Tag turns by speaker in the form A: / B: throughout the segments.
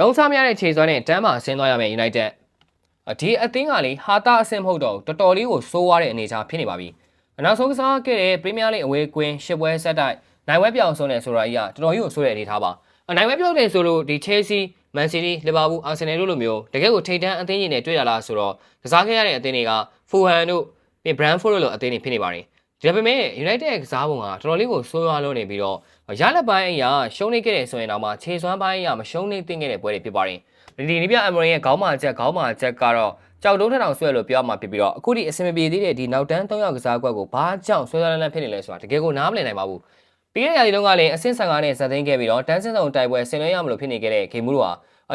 A: လုံစားမရတဲ့ခြေစွမ်းနဲ့တန်းမှာဆင်းသွားရမယ် United ဒီအသင်းကလေဟာတာအဆင့်မဟုတ်တော့တော်တော်လေးကိုစိုးရတဲ့အနေအထားဖြစ်နေပါပြီအနောက်ဆုံးကစားခဲ့တဲ့ပရီးမီးယားလိအဝေးကွင်းရှစ်ပွဲဆက်တိုက်နိုင်ဝဲပြောင်ဆုံးတယ်ဆိုတာကြီးကတော်တော်ကြီးကိုဆိုးတဲ့အနေအထားပါနိုင်ဝဲပြောင်းတယ်ဆိုလို့ဒီ Chelsea Man City Liverpool Arsenal တို့လိုမျိုးတကယ်ကိုထိပ်တန်းအသင်းကြီးတွေတွေ့ရလားဆိုတော့ကစားခဲ့ရတဲ့အသင်းတွေက Fulham တို့ပြီး Brentford တို့လိုအသင်းတွေဖြစ်နေပါတယ် ဒါပေမဲ့ United ရဲ့ကစားပုံကတော်တော်လေးကိုဆိုးရွားလို့နေပြီးတော့ရလက်ပိုင်းအရာရှုံးနေခဲ့တဲ့ဆိုရင်တော့မှခြေစွမ်းပိုင်းအရာမရှုံးနေသင့်ခဲ့တဲ့ပွဲတွေဖြစ်ပါတယ်ဒီနေ့ပြအမရင်ရဲ့ခေါင်းမာချက်ခေါင်းမာချက်ကတော့ကြောက်တုံးထထောင်ဆွဲလို့ပြောမှာဖြစ်ပြီးတော့အခုဒီအစင်မပြေသေးတဲ့ဒီနောက်တန်း၃ယောက်ကစားကွက်ကိုဘာကြောင့်ဆွဲဆွဲလန်းလန်းဖြစ်နေလဲဆိုတာတကယ်ကိုနားမလည်နိုင်ပါဘူးပြီးတဲ့ရာသီတုန်းကလည်းအဆင့်15နဲ့ဇက်သိမ်းခဲ့ပြီးတော့တန်းစင်းဆောင်တိုက်ပွဲဆင်နွှဲရမလို့ဖြစ်နေခဲ့တဲ့ဂေမူတို့ဟာ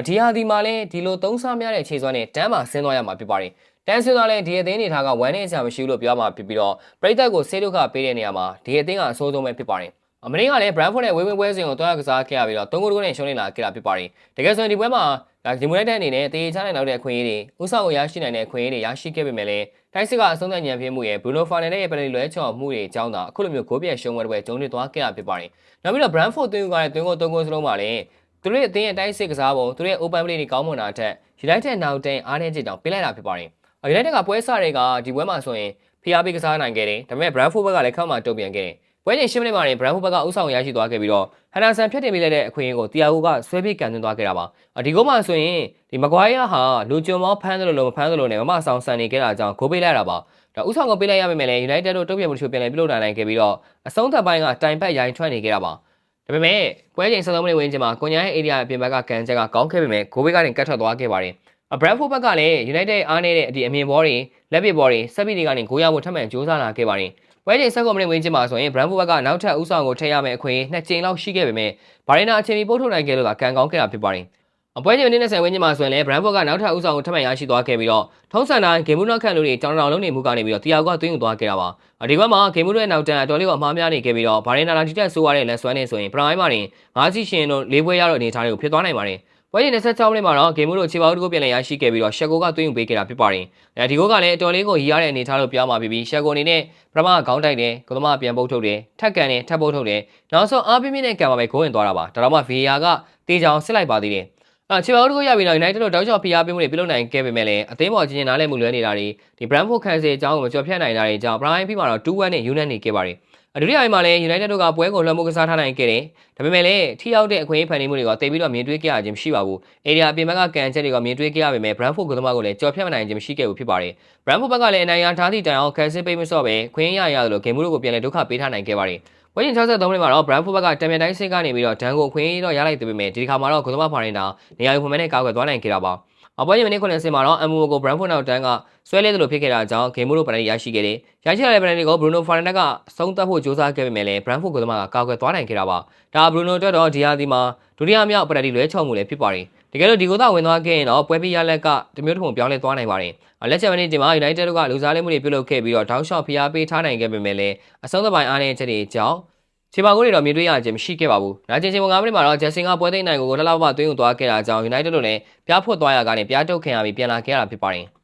A: ဒီဟာဒီမှာလည်းဒီလိုသုံးစားများတဲ့ခြေစွမ်းနဲ့တန်းမှာဆင်းသွားရမှာဖြစ်ပါတယ် တန်းဆင်းသွားလဲဒီအသင်းနေထားကဝမ်းနေစရာမရှိဘူးလို့ပြောမှာဖြစ်ပြီးတော့ပရိသတ်ကိုဆေးဒုက္ခပေးတဲ့နေရာမှာဒီအသင်းကအဆိုးဆုံးပဲဖြစ်ပါတယ်အမရင်းကလည်း Brentford နဲ့ဝေးဝေးပွဲစဉ်ကိုတွားကစားခဲ့ရပြီးတော့၃ဂိုးနဲ့ရှုံးနေလာခဲ့တာဖြစ်ပါတယ်တကယ်ဆိုရင်ဒီပွဲမှာဒါဒီမူလိုက်တဲ့အနေနဲ့တေးချနိုင်တော့တဲ့အခွင့်အရေးတွေဥဆောင်ကိုရရှိနိုင်တဲ့အခွင့်အရေးတွေရရှိခဲ့ပေမဲ့လည်းတိုက်စစ်ကအဆုံးသတ်ညံပြင်းမှုရဲ့ Bruno Fernandes ရဲ့ပယ်နယ်လွဲချော်မှုတွေအကြောင်းသာအခုလိုမျိုးဂိုးပြတ်ရှုံးပွဲတွေကျုံနေသွားခဲ့တာဖြစ်ပါတယ်။နောက်ပြီးတော့ Brentford သွင်းကလည်းသွင်းကို၃ဂိုးစလုံးပါလေသူတို့ရဲ့အသင်းရဲ့တိုက်စစ်ကစားပုံသူတို့ရဲ့ open play တွေကောင်းမွန်တာထက် United နောက်တန်းအားနည်းချက်ကြောင့်ပေးလိုက်တာဖြစ်ပါတယ်။ United ကပွဲစားတွေကဒီပွဲမှာဆိုရင်ဖိအားပေးကစားနိုင်ခဲ့တယ်။ဒါပေမဲ့ Brentford ဘက်ကလည်းခန့်မှတုံ့ပြန်ခဲ့တယ်။ပွဲချိန်10မိနစ်မှာနေ Brentford ဘက်ကဥဆောင်ရရှိသွားခဲ့ပြီးတော့ဟန်နာဆန်ဖြတ်တင်ပေးလိုက်တဲ့အခွင့်အရေးကိုတီယာဂိုကဆွဲပြီးကန်သွင်းသွားခဲ့တာပါ။ဒီဂိုးမှာဆိုရင်ဒီမကွိုင်းယာဟာလူကျွံမောဖမ်းတယ်လို့လို့မဖမ်းတယ်လို့နဲ့မမဆောင်ဆန်နေခဲ့တာကြောင့်ဂိုးပေးလိုက်တာပါ။ဒါဥဆောင်ကိုပေးလိုက်ရပေမဲ့လည်း United တို့တုံ့ပြန်မှုချိုးပြန်လဲပြုလုပ်နိုင်ခဲ့ပြီးတော့အဆုံးသတ်ပိုင်းကတိုင်ပတ်ရိုင်းထွက်နေခဲ့တာပါ။ဒါပေမဲ့ပွဲချိန်73မိနစ်ဝန်းကျင်မှာကွန်ညာရဲ့ area အပြင်ဘက်ကကန်ချက်ကကောင်းခဲ့ပေမဲ့ဂိုးဘေးကနေကတ်ထွက်သွားခဲ့ပါတယ်။ Brentford ဘက်ကလည်း United အားနေတဲ့အဒီအမြင်ဘောတွေလက်ပစ်ဘောတွေစက်ပီတွေကနေဂိုးရဖို့ထပ်မံကြိုးစားလာခဲ့ပါတယ်။ပွဲချိန်7မိနစ်ဝန်းကျင်မှာဆိုရင် Brentford ဘက်ကနောက်ထပ်ဥဆောင်ကိုထည့်ရမယ့်အခွင့်အရေးနှစ်ကြိမ်လောက်ရှိခဲ့ပေမဲ့ဘာရီနာအချိန်မီပို့ထုတ်နိုင်ခဲ့လို့သာကန်ကောင်းခဲ့တာဖြစ်ပါတယ်။အပွဲချိန်မိနစ်20ဝန်းကျင်မှာဆိုရင်လည်း Brentford ကနောက်ထပ်ဥဆောင်ကိုထပ်မံရရှိသွားခဲ့ပြီးတော့ထုံးစံတိုင်းဂေမူနောက်ခန့်လူတွေတောင်းတောင်းလုံးနေမှုကနေပြီးတော့တီယာကသွင်းယူသွားခဲ့တာပါ။ဒီကွက်မှာဂေမူရဲ့နောက်တန်းအတော်လေးကအမှားများနေခဲ့ပြီးတော့ဘာရီနာလာတီတက်ဆိုးရတဲ့လက်စွမ်းနေဆိုရင်ပရိုင်းမာတင်၅စီရှင်တို့၄ပွဲရတော့အနေထားတွေကိုဖြစ်သွားနိုင်ပါတယ်။ ပွဲချိန်26မိနစ်မှာတော့ဂေမူတို့ခြေပေါင်းတစ်ခုပြန်လည်ရရှိခဲ့ပြီးတော့ရှက်ကိုကသွင်းယူပေးခဲ့တာဖြစ်ပါတယ်။အဲဒီကိုကလည်းအတော်လေးကိုရည်ရတဲ့အနေထားလို့ပြောမှာပြီးပြီးရှက်ကိုအနေနဲ့ပထမခေါင်းတိုက်တယ်ကုသမပြန်ပုတ်ထုတ်တယ်ထက်ကန်တယ်ထပ်ပုတ်ထုတ်တယ်နောက်ဆုံးအားပြင်းပြင်းနဲ့ကံပါပဲဂိုးဝင်သွားတာပါဒါတော့မှ VAR ကတေးချောင်စစ်လိုက်ပါသေးတယ်။အဲချေပေါင်းတစ်ခုရပြီးတော့ United တို့တောက်ချောက်ဖိအားပေးမှုတွေပြုလုပ်နိုင်ခဲ့ပေမဲ့လည်းအသင်းပေါ်ချင်းချင်းနားလည်မှုလွဲနေတာတွေဒီ Brentford ခံစေအကြောင်းကိုမကျော်ဖြတ်နိုင်တာတွေကြောင့် Brian P မှာတော့2-1နဲ့ United နေခဲ့ပါတယ်။ ဒုတိယပိုင်းမှာလည်း United တို့ကပွဲကိုလွှမ်းမိုးကစားထားနိုင်ခဲ့တယ်။ဒါပေမဲ့လည်းထိရောက်တဲ့အခွင့်အရေးဖန်တီးမှုတွေကတိတ်ပြီးတော့မြင်တွေ့ခဲ့ရခြင်းမရှိပါဘူး။ area အပြင်ဘက်ကကန်ချက်တွေကမြင်တွေ့ခဲ့ရပေမဲ့ Brentford ကသမားကိုလည်းကြော်ဖြတ်မနိုင်ခြင်းမရှိခဲ့ဘူးဖြစ်ပါတယ်။ Brentford ဘက်ကလည်းအနိုင်ရထားသည့်တိုင်အောင်ကန်စစ်ပေးမစော့ပဲခွင့်ရရတယ်လို့ဂိမ်းမှုတို့ကိုပြန်လည်ဒုက္ခပေးထားနိုင်ခဲ့ပါတယ်။ဝင်းကျင်63မိနစ်မှာတော့ Brentford ဘက်ကတံမြန်တိုင်းစစ်ကနေပြီးတော့ဒန်ကိုခွင့်ရတော့ရလိုက်တယ်ပေမဲ့ဒီခါမှာတော့ဂိုသမားဖာရင်တာနေရာယူဖွင့်မဲ့နဲ့ကာကွယ်သွားနိုင်ခဲ့တာပါ။ အပွဲရမိနစ်90မှာတော့ MU ကို Brentford နောက်တန်းကဆွဲလဲတယ်လို့ဖြစ်ခဲ့တာကြောင့်ဂိမ်းမိုးတို့ပနတီရရှိခဲ့တယ်။ရရှိလာတဲ့ပနတီကို Bruno Fernandes ကဆုံးသက်ဖို့ကြိုးစားခဲ့ပေမဲ့လည်း Brentford ကသမားကကာကွယ်သွားနိုင်ခဲ့တာပါ။ဒါ Bruno အတွက်တော့ဒီဟာဒီမှာဒုတိယမြောက်ပနတီလွဲချော်မှုလည်းဖြစ်ပါတယ်။တကယ်လို့ဒီကိုသာဝင်သွားခဲ့ရင်တော့ပွဲပြီးရလက်ကတမျိုးတစ်ပုံပြောင်းလဲသွားနိုင်ပါတယ်။လက်ချက်မနေ့ဒီမှာ United တို့ကလူစားလေးမှုတွေပြုလုပ်ခဲ့ပြီးတော့တောင်းလျှောက်ဖိအားပေးထားနိုင်ခဲ့ပေမဲ့လည်းအဆုံးသပိုင်းအားနည်းချက်တွေကြောင့် ခြေပါကိုတွေတော့မြင်တွေ့ရခြင်းမရှိခဲ့ပါဘူး။နာကျင်ချင်း9မိနစ်မှာတော့ဂျက်ဆင်ကပွဲသိမ်းနိုင်ကိုလှလှပပသွင်းယူသွားခဲ့တာကြောင့် United တို့လည်းပြားဖွတ်သွားရကနေပြားတုတ်ခင်ရပြီးပြန်လာခဲ့ရတာဖြစ်ပါတယ်။